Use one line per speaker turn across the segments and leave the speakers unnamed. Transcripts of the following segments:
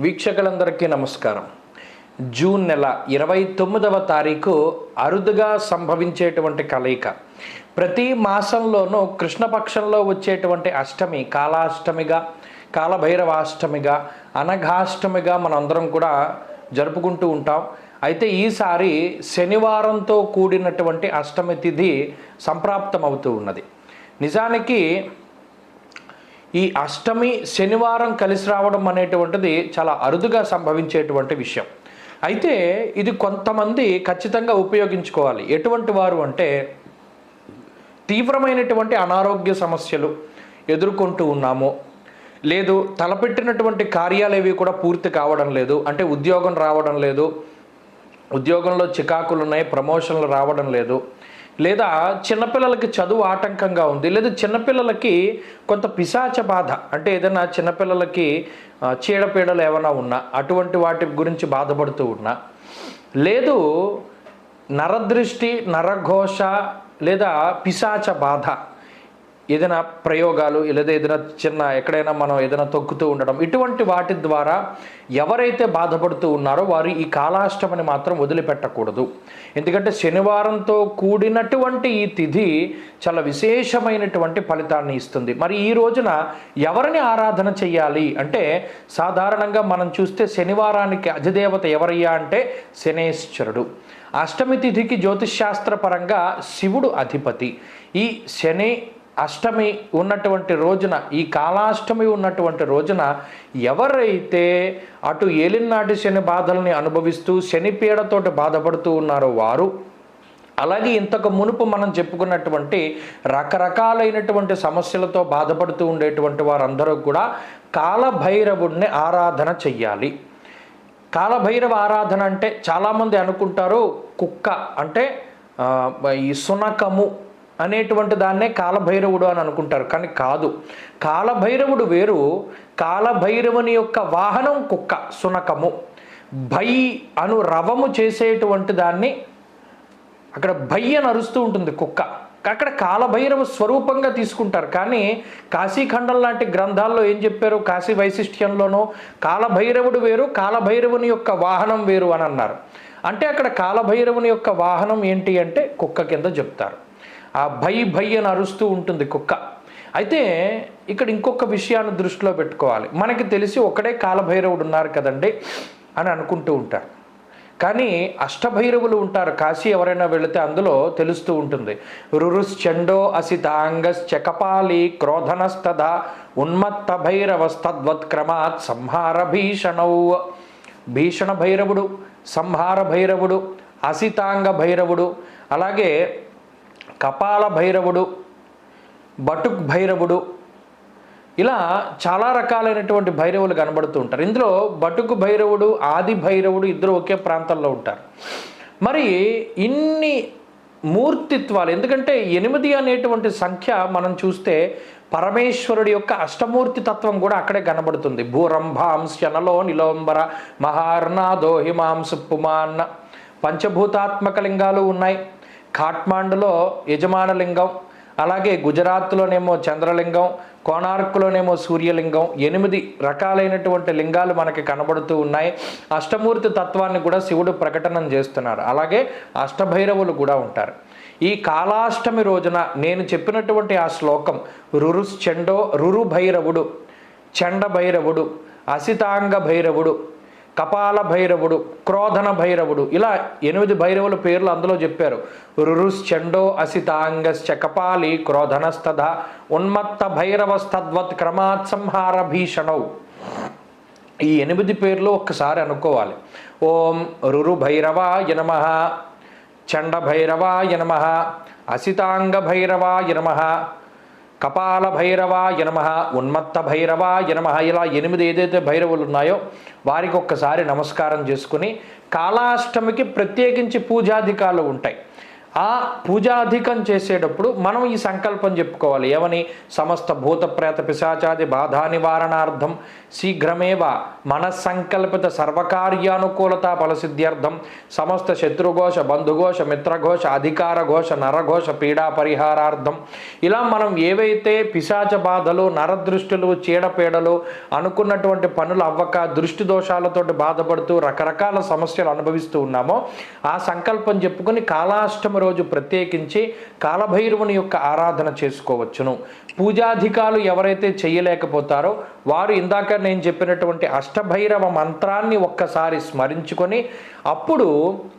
వీక్షకులందరికీ నమస్కారం. జూన్ నెల ఇరవై తొమ్మిదవ తారీఖు అరుదుగా సంభవించేటువంటి కలయిక. ప్రతి మాసంలోనూ కృష్ణపక్షంలో వచ్చేటువంటి అష్టమి కాలాష్టమిగా కాలభైరవాష్టమిగా అనఘాష్టమిగా మనందరం కూడా జరుపుకుంటూ ఉంటాం. అయితే ఈసారి శనివారంతో కూడినటువంటి అష్టమి తిథి సంప్రాప్తమవుతూ ఉన్నది. నిజానికి ఈ అష్టమి శనివారం కలిసి రావడం అనేటువంటిది చాలా అరుదుగా సంభవించేటువంటి విషయం. అయితే ఇది కొంతమంది ఖచ్చితంగా ఉపయోగించుకోవాలి. ఎటువంటి వారు అంటే తీవ్రమైనటువంటి అనారోగ్య సమస్యలు ఎదుర్కొంటూ ఉన్నాము. లేదు తలపెట్టినటువంటి కార్యాలవి కూడా పూర్తి కావడం లేదు. అంటే ఉద్యోగం రావడం లేదు. ఉద్యోగంలో చికాకులు ఉన్నాయి ప్రమోషన్లు రావడం లేదు. లేదా చిన్నపిల్లలకి చదువు ఆటంకంగా ఉంది లేదా చిన్నపిల్లలకి కొంత పిశాచ బాధ అంటే ఏదైనా చిన్నపిల్లలకి చీడపీడలు ఏమైనా ఉన్నా అటువంటి వాటి గురించి బాధపడుతూ ఉన్నా లేదు నరదృష్టి నరఘోష లేదా పిశాచ బాధ ఏదైనా ప్రయోగాలు లేదా ఏదైనా చిన్న ఎక్కడైనా మనం ఏదైనా తొక్కుతూ ఉండడం ఇటువంటి వాటి ద్వారా ఎవరైతే బాధపడుతూ ఉన్నారో వారు ఈ కాలాష్టమని మాత్రం వదిలిపెట్టకూడదు. ఎందుకంటే శనివారంతో కూడినటువంటి ఈ తిథి చాలా విశేషమైనటువంటి ఫలితాన్ని ఇస్తుంది. మరి ఈ రోజున ఎవరిని ఆరాధన చేయాలి అంటే సాధారణంగా మనం చూస్తే శనివారానికి అధిదేవత ఎవరయ్యా అంటే శనేశ్వరుడు. అష్టమి తిథికి జ్యోతిష్ శాస్త్రపరంగా శివుడు అధిపతి. ఈ శని అష్టమి ఉన్నటువంటి రోజున ఈ కాలాష్టమి ఉన్నటువంటి రోజున ఎవరైతే అటు ఏలినాటి శని బాధల్ని అనుభవిస్తూ శని పీడతోటి బాధపడుతూ ఉన్నారో వారు అలాగే ఇంతకు మునుపు మనం చెప్పుకున్నటువంటి రకరకాలైనటువంటి సమస్యలతో బాధపడుతూ ఉండేటువంటి వారందరూ కూడా కాలభైరవుణ్ణి ఆరాధన చెయ్యాలి. కాలభైరవ ఆరాధన అంటే చాలామంది అనుకుంటారు కుక్క అంటే ఈ సునకము అనేటువంటి దాన్నే కాలభైరవుడు అని అనుకుంటారు. కానీ కాదు. కాలభైరవుడు వేరు. కాలభైరవుని యొక్క వాహనం కుక్క సునకము. భై అను రవము చేసేటువంటి దాన్ని అక్కడ భయ్ అని అరుస్తూ ఉంటుంది కుక్క. అక్కడ కాలభైరవ స్వరూపంగా తీసుకుంటారు. కానీ కాశీఖండం లాంటి గ్రంథాల్లో ఏం చెప్పారు? కాశీ వైశిష్ట్యంలోనూ కాలభైరవుడు వేరు కాలభైరవుని యొక్క వాహనం వేరు అని అన్నారు. అంటే అక్కడ కాలభైరవుని యొక్క వాహనం ఏంటి అంటే కుక్క కింద చెప్తారు. ఆ భై భై అని అరుస్తూ ఉంటుంది కుక్క. అయితే ఇక్కడ ఇంకొక విషయాన్ని దృష్టిలో పెట్టుకోవాలి. మనకి తెలిసి ఒకడే కాలభైరవుడు ఉన్నారు కదండి అని అనుకుంటూ ఉంటారు. కానీ అష్టభైరవులు ఉంటారు. కాశీ ఎవరైనా వెళితే అందులో తెలుస్తూ ఉంటుంది. రురుశ్చండో అసితాంగశ్చకపాలి క్రోధనస్తద ఉన్మత్త భైరవస్తద్వత్క్రమాత్ సంహార భీషణౌ. భీషణ భైరవుడు సంహార భైరవుడు అసితాంగ భైరవుడు అలాగే కపాల భైరవుడు బటుక్ భైరవుడు ఇలా చాలా రకాలైనటువంటి భైరవులు కనబడుతూ ఉంటారు. ఇందులో బటుకు భైరవుడు ఆది భైరవుడు ఇద్దరు ఒకే ప్రాంతంలో ఉంటారు. మరి ఇన్ని మూర్తిత్వాలు ఎందుకంటే ఎనిమిది అనేటువంటి సంఖ్య మనం చూస్తే పరమేశ్వరుడి యొక్క అష్టమూర్తి తత్వం కూడా అక్కడే కనబడుతుంది. భూరంభాంశనలో నిలోంబర మహార్ణ దోహిమాంసు పుమాన్న పంచభూతాత్మక లింగాలు ఉన్నాయి. ఖాట్మాండులో యజమాన లింగం అలాగే గుజరాత్లోనేమో చంద్రలింగం కోణార్కులోనేమో సూర్యలింగం ఎనిమిది రకాలైనటువంటి లింగాలు మనకి కనబడుతూ ఉన్నాయి. అష్టమూర్తి తత్వాన్ని కూడా శివుడు ప్రకటన చేస్తున్నారు. అలాగే అష్టభైరవులు కూడా ఉంటారు. ఈ కాలాష్టమి రోజున నేను చెప్పినటువంటి ఆ శ్లోకం రురుశ్చండో రురు భైరవుడు చండ భైరవుడు అసితాంగ భైరవుడు కపాల భైరవుడు క్రోధన భైరవుడు. ఇలా ఎనిమిది భైరవుల పేర్లు అందులో చెప్పారు. రురుశ్చండో అసితాంగశ్చ కపాలి క్రోధనస్తథ ఉన్మత్త భైరవస్తద్వత్ క్రమాత్ సంహార భీషణౌ. ఈ ఎనిమిది పేర్లు ఒక్కసారి అనుకోవాలి. ఓం రురు భైరవాయ నమ చండ భైరవాయ నమ అసితాంగ భైరవాయ నమ కపాల భైరవాయ నమ ఉన్మత్త భైరవాయ నమ ఇలా ఎనిమిది ఏదైతే భైరవులు ఉన్నాయో వారికి ఒక్కసారి నమస్కారం చేసుకుని కాళాష్టమికి ప్రత్యేకించి పూజాధికాలు ఉంటాయి. ఆ పూజాధికం చేసేటప్పుడు మనం ఈ సంకల్పం చెప్పుకోవాలి. ఏమని? సమస్త భూత ప్రేత పిశాచాది బాధా నివారణార్థం శీఘ్రమేవ మనస్సంకల్పిత సర్వకార్యానుకూలత ఫలసిద్ధ్యర్థం. సమస్త శత్రుఘోష బంధుఘోష మిత్రఘోష అధికార ఘోష నరఘోష పీడా పరిహారార్థం. ఇలా మనం ఏవైతే పిశాచ బాధలు నరదృష్టులు చీడపీడలు అనుకున్నటువంటి పనులు అవ్వక దృష్టి దోషాలతోటి బాధపడుతూ రకరకాల సమస్యలు అనుభవిస్తూ ఉన్నామో ఆ సంకల్పం చెప్పుకొని కాలాష్టమ రోజు ప్రత్యేకించి కాలభైరవుని యొక్క ఆరాధన చేసుకోవచ్చును. పూజాధికాలు ఎవరైతే చేయలేకపోతారో వారు ఇందాక నేను చెప్పినటువంటి అష్టభైరవ మంత్రాన్ని ఒక్కసారి స్మరించుకొని అప్పుడు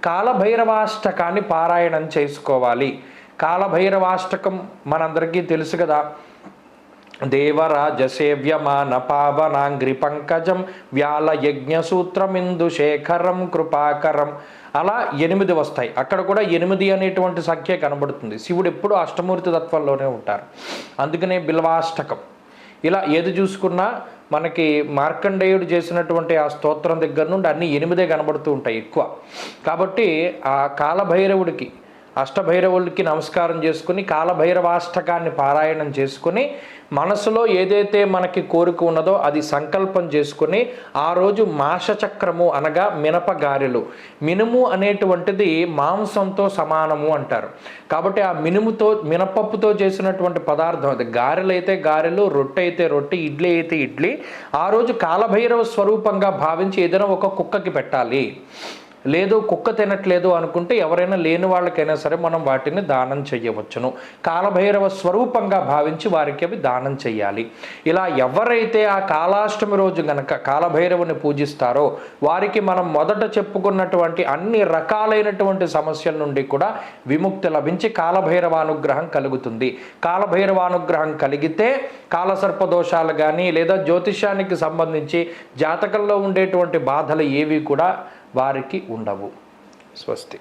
కాలభైరవాష్టకాన్ని పారాయణం చేసుకోవాలి. కాలభైరవాష్టకం మనందరికీ తెలుసు కదా దేవరాజసేవ్యమాన పావనాంగ్రి పంకజం వ్యాల యజ్ఞసూత్రమిందు శేఖరం కృపాకరం. అలా ఎనిమిది వస్తాయి. అక్కడ కూడా ఎనిమిది అనేటువంటి సంఖ్య కనబడుతుంది. శివుడు ఎప్పుడు అష్టమూర్తి తత్వంలోనే ఉంటారు. అందుకనే బిల్వాష్టకం. ఇలా ఏది చూసుకున్నా మనకి మార్కండేయుడు చేసినటువంటి ఆ స్తోత్రం దగ్గర నుండి అన్ని ఎనిమిదే కనబడుతూ ఉంటాయి ఎక్కువ. కాబట్టి ఆ కాలభైరవుడికి అష్టభైరవుడికి నమస్కారం చేసుకుని కాలభైరవాష్టకాన్ని పారాయణం చేసుకుని మనసులో ఏదైతే మనకి కోరిక ఉన్నదో అది సంకల్పం చేసుకుని ఆ రోజు మాషచక్రము అనగా మినప గారెలు. మినుము అనేటువంటిది మాంసంతో సమానము అంటారు. కాబట్టి ఆ మినుముతో మినపప్పుతో చేసినటువంటి పదార్థం అది. గారెలు అయితే గారెలు రొట్టె అయితే రొట్టె ఇడ్లీ అయితే ఇడ్లీ. ఆ రోజు కాలభైరవ స్వరూపంగా భావించి ఏదైనా ఒక కుక్కకి పెట్టాలి. లేదు కుక్క తినట్లేదు అనుకుంటే ఎవరైనా లేని వాళ్ళకైనా సరే మనం వాటిని దానం చేయవచ్చును. కాలభైరవ స్వరూపంగా భావించి వారికి అవి దానం చేయాలి. ఇలా ఎవరైతే ఆ కాలాష్టమి రోజు గనక కాలభైరవుని పూజిస్తారో వారికి మనం మొదట చెప్పుకున్నటువంటి అన్ని రకాలైనటువంటి సమస్యల నుండి కూడా విముక్తి లభించి కాలభైరవానుగ్రహం కలుగుతుంది. కాలభైరవానుగ్రహం కలిగితే కాలసర్ప దోషాలు కానీ లేదా జ్యోతిష్యానికి సంబంధించి జాతకంలో ఉండేటువంటి బాధలు ఏవి కూడా వారికి ఉండవు. స్వస్తి.